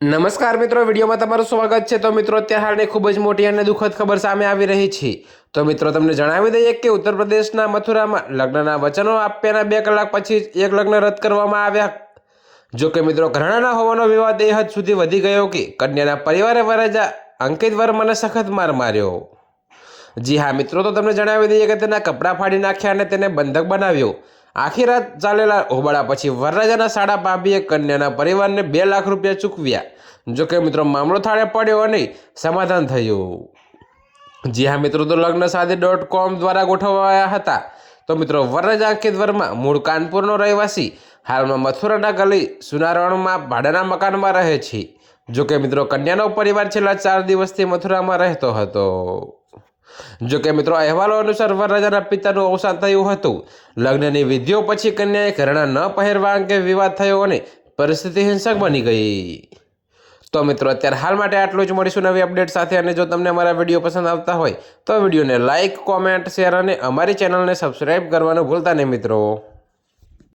નમસ્કાર મિત્રો, વિડીયોમાં તમારું સ્વાગત છે. તો મિત્રો અત્યારે હાલની ખૂબ જ મોટી અને દુઃખદ ખબર સામે આવી રહી છે. તો મિત્રો, તમને જણાવી દઈએ કે ઉત્તર પ્રદેશના મથુરામાં લગ્નના વચનો આપ્યાના બે કલાક પછી એક લગ્ન રદ કરવામાં આવ્યા. જો કે મિત્રો, ઘરણાના હોવાનો વિવાદ એ હદ સુધી વધી ગયો કે કન્યાના પરિવારે વરજા અંકિત વર્માને સખત માર માર્યો. જી હા, મિત્રો, તો તમને જણાવી દઈએ કે તેના કપડાં ફાડી નાખ્યા અને તેને બંધક બનાવ્યો. આખી રાત ચાલેલા હોબાળા પછી વરરાજાના સાડા ભાભીએ કન્યાના પરિવારને બે લાખ રૂપિયા ચૂકવ્યા. જો કે મિત્રો, મામલો થાળે પડ્યો અને સમાધાન થયું. જી હા, મિત્રો, તો લગ્ન સાદી ડોટ કોમ દ્વારા ગોઠવાયા હતા. તો મિત્રો, વરરાજા અંકિત વર્મા મૂળ કાનપુરનો રહેવાસી. હાલમાં મથુરાના ગલી સુનારણમાં ભાડાના મકાનમાં રહે છે. જોકે મિત્રો, કન્યાનો પરિવાર છેલ્લા ચાર દિવસથી મથુરામાં રહેતો હતો. જો કે મિત્રો, અહેવાલો અનુસાર વરરાજાના પિતાનું અવસાન થયું હતું. લગ્નની વિધિઓ પછી કન્યાએ ઘરેણા ન પહેરવા અંગે વિવાદ થયો અને પરિસ્થિતિ હિંસક બની ગઈ. તો મિત્રો, અત્યારે હાલ માટે આટલું જ. મળીશું નવી અપડેટ સાથે અને જો તમને અમારા વીડિયો પસંદ આવતા હોય, તો વિડીયોને લાઇક કોમેન્ટ, શેર અને અમારી ચેનલને સબસ્ક્રાઈબ કરવાનું ભૂલતા નહીં મિત્રો.